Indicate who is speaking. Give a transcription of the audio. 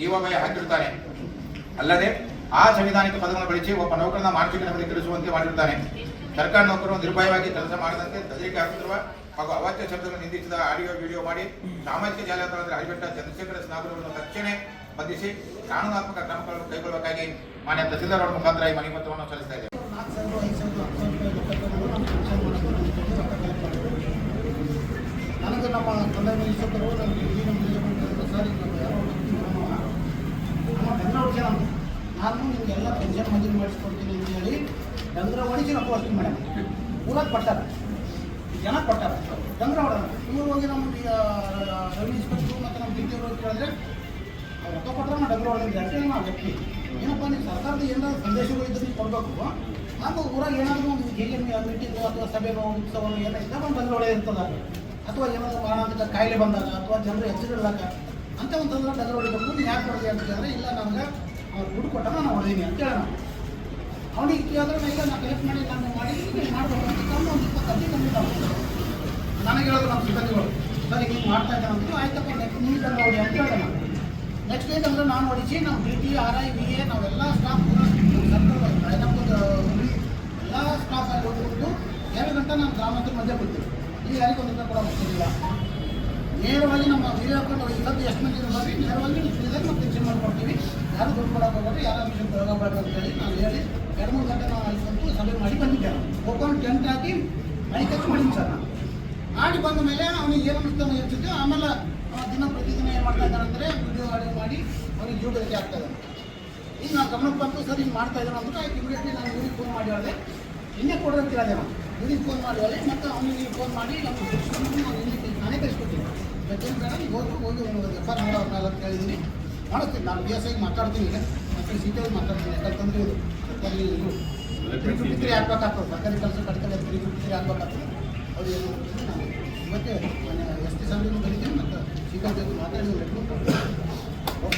Speaker 1: ಜೀವವಯ ಹಾಕಿರುತ್ತಾನೆ ಅಲ್ಲದೆ ಆ ಸಂವಿಧಾನಿಕ ಪದವನ್ನು ಬಳಸಿ ಒಬ್ಬ ನೌಕರನ ಮಾರ್ಚಿಕ ನಮಗೆ ತಿಳಿಸುವಂತೆ ಮಾಡಿರ್ತಾನೆ. ಸರ್ಕಾರಿ ನೌಕರರು ನಿರ್ಭಯವಾಗಿ ಕೆಲಸ ಮಾಡದಂತೆ ತದರಿಗೆ ಹಾಕುತ್ತಿರುವ ಹಾಗೂ ಅವಾಚ್ಯ ಶಬ್ದಗಳನ್ನು ನಿಂದಿಸಿದ ಆಡಿಯೋ, ವಿಡಿಯೋ ಮಾಡಿ ಸಾಮಾಜಿಕ ಜಾಲತಾಣದಲ್ಲಿ ಅಡಿಗಟ್ಟ ಚಂದ್ರಶೇಖರ ಸ್ನಾಗರವನ್ನು ತಕ್ಷಣ ಬಂಧಿಸಿ ಕಾನೂನಾತ್ಮಕ ಕ್ರಮಗಳನ್ನು ಕೈಗೊಳ್ಳಬೇಕಾಗಿ ಮಾನ್ಯ ತಹಸೀಲ್ದಾರ್ ಅವರ ಮುಖಾಂತರ ಈ ಮನವಿ ಪತ್ರವನ್ನು ಸಲ್ಲಿಸ್ತಾ ಇದೆ
Speaker 2: ನಮ್ಮ ತಂದೆ ನಾನು ನಿಮ್ಗೆ ಎಲ್ಲ ಪೆನ್ಷನ್ ಮಂಜೂರು ಮಾಡಿಸ್ಕೊಡ್ತೀನಿ ಅಂತ ಹೇಳಿ ಡಂಗ್ರ ಹೊಡಿಸಿ ನಾವು ಪೋಸ್ಟಿಂಗ್ ಮಾಡ್ಯಾನ ಊರಾಗ ಕೊಟ್ಟಾರ. ಜನ ಕೊಟ್ಟಾರ. ಡಂಗ್ರ ಹೊಡೆದ ಇವ್ರು ಹೋಗಿ ನಮ್ಮ ರೆವಿನ್ಯೂ ಇನ್ಸ್ಪೆಕ್ಟ್ರು ಮತ್ತು ನಮ್ಮ ಡಿ ಟಿ ಅವರು ಕೇಳಿದ್ರೆ ಅವ್ರು ರೊಕ್ಕ ಕೊಟ್ಟರೆ ನಾವು ಡಂಗ್ರ ಜಾಸ್ತಿ ನಾವು ವ್ಯಕ್ತಿ. ಏನಪ್ಪ, ನೀವು ಸರ್ಕಾರದ ಏನಾದ್ರು ಸಂದೇಶಗಳು ಇದ್ರೆ ನೀವು ಕೊಡಬೇಕು. ಹಾಗೂ ಊರಾಗ ಏನಾದರೂ ಒಂದು ಹೇಗೆ ಮೀಟಿಂಗು ಅಥವಾ ಸಭೆನೋ ಉತ್ಸವನೋ ಏನೋ ಇದ್ದಾಗ ಒಂದು ಡಂಗ್ರ ಹೊಡೆ ಇರ್ತದ. ಅಥವಾ ಏನಾದರೂ ಮಾರಣಾಂತಿಕ ಕಾಯಿಲೆ ಬಂದಾಗ ಅಥವಾ ಜನರು ಹೆಚ್ಚಿರಲಾಗ ಅಂತ ಒಂದು ತಂದ್ರೆ ಡಂಗ್ರ ಹೊಡಿಬೇಕು ಯಾಕೆ ಹೊಡೆದಿ ಅಂತ ಕೇಳಿದ್ರೆ, ಇಲ್ಲ, ನಮ್ಗೆ ಅವ್ರು ದುಡ್ಡು ಕೊಟ್ಟಾಗ ನಾನು ಹೊಡೆದೀನಿ ಅಂತ ಹೇಳೋಣ. ಅವನಿಗೆ ಕೇಳಿದ್ರೆ ಇಲ್ಲ ನಾನು ಕಲೆಕ್ಟ್ ಮಾಡಿ ನಾನು ಮಾಡಿ ನೀವು ಮಾಡ್ಬೇಕು ಅಂತ ತಂದು ಒಂದು ಇಪ್ಪತ್ತು ಅರ್ಜಿ ತಂದಿದ್ದ ನನಗೆ ಹೇಳೋದು ನಮ್ಮ ಸಿಬ್ಬಂದಿಗಳು, ಸರ್ ಹಿಂಗೆ ಮಾಡ್ತಾ ಇದ್ದಾನೆ ಅಂದ್ರೆ ಆಯ್ತಪ್ಪ ನೆಕ್ಸ್ಟ್ ನೀವು ತಂದು ನೋಡಿ ಅಂತ ಹೇಳೋಣ. ನೆಕ್ಸ್ಟ್ ಏನಂದ್ರೆ ನಾನು ಹೊಡಿಸಿ ನಮ್ಮ B T R I B A ನಾವೆಲ್ಲ ಸ್ಟಾಫ್ ನಮ್ಮದು ಎಲ್ಲ ಸ್ಟಾಫ್ ಆಗಿ ಹೋಗ್ಬಿಟ್ಟು ಎರಡು ಗಂಟೆ ನಾನು ಗ್ರಾಮಾಂತರ ಮಧ್ಯೆ ಬಿಡ್ತೀವಿ ಈಗ ಯಾರಿಗೂ ಒಂದು ಕೂಡ ಮುಗ್ತಿಲ್ಲ ನೇರವಾಗಿ ನಮ್ಮ ವೀರ ಅಕೌಂಟ್ ಇವತ್ತು ಎಷ್ಟು ಮಂದಿ ಬರ್ರಿ ನೇರವಾಗಿ ನಾವು ಪೆನ್ಷನ್ ಯಾರು ದುಡ್ಡು ಕೊಡೋಕೆ ಹೋಗೋದು ಯಾರು ಮಿಷನ್ ಅಂತ ಹೇಳಿ ನಾನು ಹೇಳಿ ಎರಡು ಮೂರು ಗಂಟೆ ನಾನು ಅಲ್ಲಿ ಬಂತು ಸಭೆ ಮಾಡಿ ಬಂದಿದ್ದೆ ಹೋಗ್ಕೊಂಡು ಟೆಂಟ್ ಹಾಕಿ ಮೈ ಕಚ್ಚಿ ಮಾಡಿದ್ದೀನಿ ಸರ್ ಮಾಡಿ ಬಂದ ಮೇಲೆ ಅವನಿಗೆ ಏನು ಅನಿಸ್ತಾನೆ ಹೇಳ್ತಿದ್ದೆ ಆಮೇಲೆ ದಿನ ಪ್ರತಿದಿನ ಏನು ಮಾಡ್ತಾ ಇದ್ದಾನೆ ಅಂದರೆ ವಿಡಿಯೋ ಆಡಿಯೋ ಮಾಡಿ ಅವ್ನಿಗೆ ಯೂಟ್ಯೂಬ್ಗೆ ಆಗ್ತಾ ಇದ್ದಾನೆ. ಈಗ ನಾನು ಗಮನಕ್ಕೆ ಬಂತು ಸರ್, ಹಿಂಗೆ ಮಾಡ್ತಾ ಇದ್ದಾನೆ ಅಂದ್ರೆ ಆಯ್ತು ಇಮಿಡಿಯೇಟ್ಲಿ ನಾನು ಇವ್ರಿಗೆ ಫೋನ್ ಮಾಡಿ ಹೇಳಿದೆ. ಇನ್ನೇ ಕೊಡೋದು ಅಂತ ಹೇಳಿದೆ ನಾನು. ಇವ್ರಿಗೆ ಫೋನ್ ಮಾಡಿ ಹೇಳಿ ಮತ್ತು ಅವನಿಗೆ ಫೋನ್ ಮಾಡಿ ಶಿಕ್ಷಕನಿಗೆ ನಾನು ಇಲ್ಲಿ ನಾನೇ ಬೇಕೇನು ಬೇಡ ನೀವು ಹೋಗಿ ಹೋಗಿ ಒಂದು ಎಫ್ ಆರ್ ಮಾಡೋ ಅವ್ರನ್ನೆಲ್ಲ ಅಂತ ಹೇಳಿದ್ದೀನಿ ಮಾಡಿಸ್ತೀನಿ ನಾನು ಬಿ ಎಸ್ ಐಗೆ ಮಾತಾಡ್ತೀನಿ. ಮತ್ತೆ ಸಿ ಟಿ ಐಗೆ ಮಾತಾಡ್ತೀನಿ. ಯಾಕಂತಂದ್ರೆ ಇದು ಸರ್ಕಾರಿ ಇದು ತ್ರೀ ಹಾಕ್ಬೇಕಾಗ್ತದೆ. ಸರ್ಕಾರಿ ಕೆಲಸ ಕಡಿತಲೆ ತ್ರೀ ಫಿಫ್ಟಿ ತ್ರೀ ಹಾಕ್ಬೇಕಾಗ್ತದೆ. ಅವ್ರು ಏನು ನಾನು ಇವತ್ತೇ ಎಸ್ ಟಿ ಸಾಹೇಬ್ರಿಗೂ ಕಲಿತೀನಿ ಮತ್ತು ಸಿ ಟಿ ಐ ಮಾತಾಡಿ ಲೆಟ್ರು